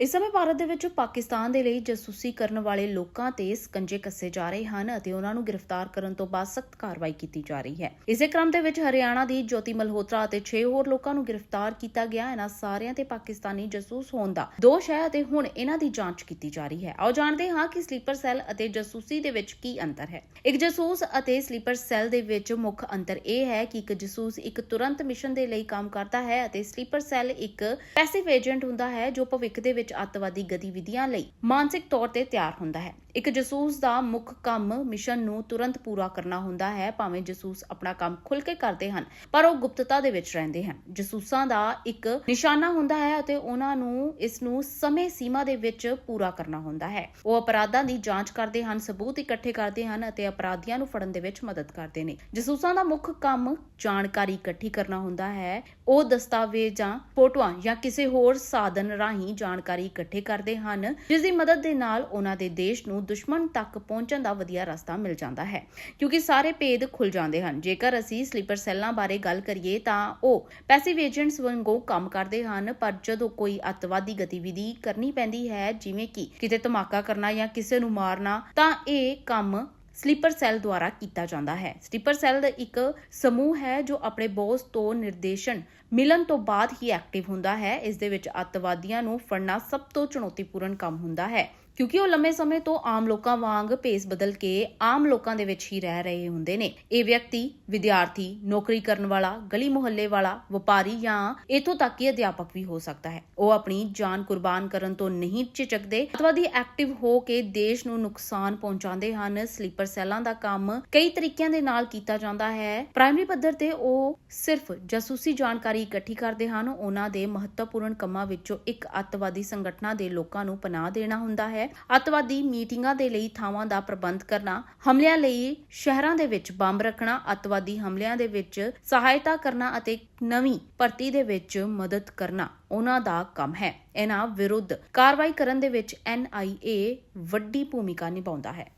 ਇਸ ਸਮੇਂ ਭਾਰਤ ਦੇ ਵਿੱਚ ਪਾਕਿਸਤਾਨ ਦੇ ਲਈ ਜਾਸੂਸੀ ਕਰਨ ਵਾਲੇ ਲੋਕਾਂ ਤੇ ਸਕੰਜੇ ਕੱਸੇ ਜਾ ਰਹੇ ਹਨ ਅਤੇ ਉਹਨਾਂ ਨੂੰ ਗ੍ਰਿਫਤਾਰ ਕਰਨ ਤੋਂ ਬਾਅਦ ਸਖਤ ਕਾਰਵਾਈ ਕੀਤੀ ਜਾ ਰਹੀ ਹੈ। ਇਸੇ ਕ੍ਰਮ ਦੇ ਵਿੱਚ ਹਰਿਆਣਾ ਦੀ ਜੋਤੀ ਮਲਹੋਤਰਾ ਅਤੇ 6 ਹੋਰ ਲੋਕਾਂ ਨੂੰ ਗ੍ਰਿਫਤਾਰ ਕੀਤਾ ਗਿਆ। ਇਹਨਾਂ ਸਾਰਿਆਂ ਤੇ ਪਾਕਿਸਤਾਨੀ ਜਾਸੂਸ ਹੋਣ ਦਾ ਦੋਸ਼ ਹੈ ਅਤੇ ਹੁਣ ਇਹਨਾਂ ਦੀ ਜਾਂਚ ਕੀਤੀ ਜਾ ਰਹੀ ਹੈ। ਆਓ ਜਾਣਦੇ ਹਾਂ ਕਿ ਸਲੀਪਰ ਸੈੱਲ ਅਤੇ ਜਾਸੂਸੀ ਦੇ ਵਿੱਚ ਕੀ ਅੰਤਰ ਹੈ। ਇੱਕ ਜਾਸੂਸ ਅਤੇ ਸਲੀਪਰ ਸੈੱਲ ਦੇ ਵਿੱਚ ਮੁੱਖ ਅੰਤਰ ਇਹ ਹੈ ਕਿ ਇੱਕ ਜਾਸੂਸ ਇੱਕ ਤੁਰੰਤ ਮਿਸ਼ਨ ਦੇ ਲਈ ਕੰਮ ਕਰਦਾ ਹੈ ਅਤੇ ਸਲੀਪਰ ਸੈੱਲ ਇੱਕ ਪੈਸਿਵ ਏਜੰਟ ਹੁੰਦਾ ਹੈ ਜੋ ਭਵਿੱਖ ਦੇ ਵਿੱਚ ਅੱਤਵਾਦੀ ਗਤੀਵਿਧੀਆਂ ਲਈ ਮਾਨਸਿਕ ਤੌਰ ਤੇ ਤਿਆਰ ਹੁੰਦਾ ਹੈ। ਇੱਕ ਜਾਸੂਸ ਦਾ ਮੁੱਖ ਕੰਮ ਮਿਸ਼ਨ ਨੂੰ ਤੁਰੰਤ ਪੂਰਾ ਕਰਨਾ ਹੁੰਦਾ ਹੈ, ਭਾਵੇਂ ਜਾਸੂਸ ਆਪਣਾ ਕੰਮ ਖੁੱਲ੍ਹ ਕੇ ਕਰਦੇ ਹਨ, ਪਰ ਉਹ ਗੁਪਤਤਾ ਦੇ ਵਿੱਚ ਰਹਿੰਦੇ ਹਨ। ਜਾਸੂਸਾਂ ਦਾ ਇੱਕ ਨਿਸ਼ਾਨਾ ਹੁੰਦਾ ਹੈ ਅਤੇ ਉਹਨਾਂ ਨੂੰ ਇਸ ਨੂੰ ਸਮੇਂ ਸੀਮਾ ਦੇ ਵਿੱਚ ਪੂਰਾ ਕਰਨਾ ਹੁੰਦਾ ਹੈ। ਉਹ ਅਪਰਾਧਾਂ ਦੀ ਜਾਂਚ ਕਰਦੇ ਹਨ, ਸਬੂਤ ਇਕੱਠੇ ਕਰਦੇ ਹਨ ਅਤੇ ਅਪਰਾਧੀਆਂ ਨੂੰ ਫੜਨ ਦੇ ਵਿੱਚ ਮਦਦ ਕਰਦੇ ਨੇ। ਜਸੂਸਾਂ ਦਾ ਮੁੱਖ ਕੰਮ ਜਾਣਕਾਰੀ ਇਕੱਠੀ ਕਰਨਾ ਹੁੰਦਾ ਹੈ। ਉਹ ਦਸਤਾਵੇਜ਼ਾਂ, ਫੋਟੋਆਂ ਜਾਂ ਕਿਸੇ ਹੋਰ ਸਾਧਨ ਰਾਹੀਂ ਜਾਣਕਾਰੀ ਇਕੱਠੇ ਕਰਦੇ ਹਨ ਜਿਸ ਦੀ ਮਦਦ ਦੇ ਨਾਲ ਉਹਨਾਂ ਦੇ ਦੇਸ਼ ਨੂੰ ਦੁਸ਼ਮਣ ਤੱਕ ਪਹੁੰਚਣ ਦਾ ਵਧੀਆ ਰਸਤਾ ਮਿਲ ਜਾਂਦਾ ਹੈ। ਕਿਉਂਕਿ ਸਾਰੇ ਭੇਦ ਖੁੱਲ ਜਾਂਦੇ ਹਨ। ਜੇਕਰ ਅਸੀਂ ਸਲੀਪਰ ਸੈੱਲਾਂ ਬਾਰੇ ਗੱਲ ਕਰੀਏ ਤਾਂ ਉਹ ਪੈਸਿਵ ਏਜੰਟਸ ਵਾਂਗੂ ਕੰਮ ਕਰਦੇ ਹਨ, ਪਰ ਜਦੋਂ ਕੋਈ ਅੱਤਵਾਦੀ ਗਤੀਵਿਧੀ ਕਰਨੀ ਪੈਂਦੀ ਹੈ, ਜਿਵੇਂ ਕਿ ਕਿਤੇ ਧਮਾਕਾ ਕਰਨਾ ਜਾਂ ਕਿਸੇ ਨੂੰ ਮਾਰਨਾ, ਤਾਂ ਇਹ ਕੰਮ ਸਲੀਪਰ ਸੈੱਲ ਦੁਆਰਾ ਕੀਤਾ ਜਾਂਦਾ ਹੈ। ਸਲੀਪਰ ਸੈੱਲ ਦਾ ਇੱਕ ਸਮੂਹ ਹੈ ਜੋ ਆਪਣੇ ਬੌਸ ਤੋਂ ਨਿਰਦੇਸ਼ਨ ਮਿਲਣ ਤੋਂ ਬਾਅਦ ਹੀ ਐਕਟਿਵ ਹੁੰਦਾ ਹੈ। ਇਸ ਦੇ ਵਿੱਚ ਅੱਤਵਾਦੀਆਂ ਨੂੰ ਫੜਨਾ ਸਭ ਤੋਂ ਚੁਣੌਤੀਪੂਰਨ ਕੰਮ ਹੁੰਦਾ ਹੈ। ਕਿਉਂਕਿ ਉਹ ਲੰਮੇ ਸਮੇਂ ਤੋਂ ਆਮ ਲੋਕਾਂ ਵਾਂਗ ਭੇਸ ਬਦਲ ਕੇ ਆਮ ਲੋਕਾਂ ਦੇ ਵਿੱਚ ਹੀ ਰਹਿ ਰਹੇ ਹੁੰਦੇ ਨੇ। ਇਹ ਵਿਅਕਤੀ, ਵਿਦਿਆਰਥੀ, ਨੌਕਰੀ ਕਰਨ ਵਾਲਾ, ਗਲੀ ਮੁਹੱਲੇ ਵਾਲਾ, ਵਪਾਰੀ ਜਾਂ ਇਥੋਂ ਤੱਕ ਕਿ ਅਧਿਆਪਕ ਵੀ ਹੋ ਸਕਦਾ ਹੈ। ਉਹ ਆਪਣੀ ਜਾਨ ਕੁਰਬਾਨ ਕਰਨ ਤੋਂ ਨਹੀਂ ਝਿਜਕਦੇ ਅਤਵਾਦੀ ਐਕਟਿਵ ਹੋ ਕੇ ਦੇਸ਼ ਨੂੰ ਨੁਕਸਾਨ ਪਹੁੰਚਾਉਂਦੇ ਹਨ। ਸਲੀਪਰ ਸੈੱਲਾਂ ਦਾ ਕੰਮ ਕਈ ਤਰੀਕਿਆਂ ਦੇ ਨਾਲ ਕੀਤਾ ਜਾਂਦਾ ਹੈ। ਪ੍ਰਾਇਮਰੀ ਪੱਧਰ ਤੇ ਉਹ ਸਿਰਫ ਜਾਸੂਸੀ ਜਾਣਕਾਰੀ ਇਕੱਠੀ ਕਰਦੇ ਹਨ। ਉਹਨਾਂ ਦੇ ਮਹੱਤਵਪੂਰਨ ਕੰਮਾਂ ਵਿੱਚੋਂ ਇੱਕ ਅੱਤਵਾਦੀ ਸੰਗਠਨਾਂ ਦੇ ਲੋਕਾਂ ਨੂੰ ਪਨਾਹ ਦੇਣਾ ਹੁੰਦਾ ਹੈ। ਅੱਤਵਾਦੀ ਮੀਟਿੰਗਾਂ ਦੇ ਲਈ ਥਾਵਾਂ ਦਾ ਪ੍ਰਬੰਧ ਕਰਨਾ, ਹਮਲਿਆਂ ਲਈ ਸ਼ਹਿਰਾਂ ਦੇ ਵਿੱਚ ਬੰਬ ਰੱਖਣਾ, ਅੱਤਵਾਦੀ ਹਮਲਿਆਂ ਦੇ ਵਿੱਚ ਸਹਾਇਤਾ ਕਰਨਾ ਅਤੇ ਨਵੀਂ ਭਰਤੀ ਦੇ ਵਿੱਚ ਮਦਦ ਕਰਨਾ, ਉਹਨਾਂ ਦਾ ਕੰਮ ਹੈ। ਇਹਨਾਂ ਵਿਰੁੱਧ ਕਾਰਵਾਈ ਕਰਨ ਦੇ ਵਿੱਚ NIA ਵੱਡੀ ਭੂਮਿਕਾ ਨਿਭਾਉਂਦਾ ਹੈ।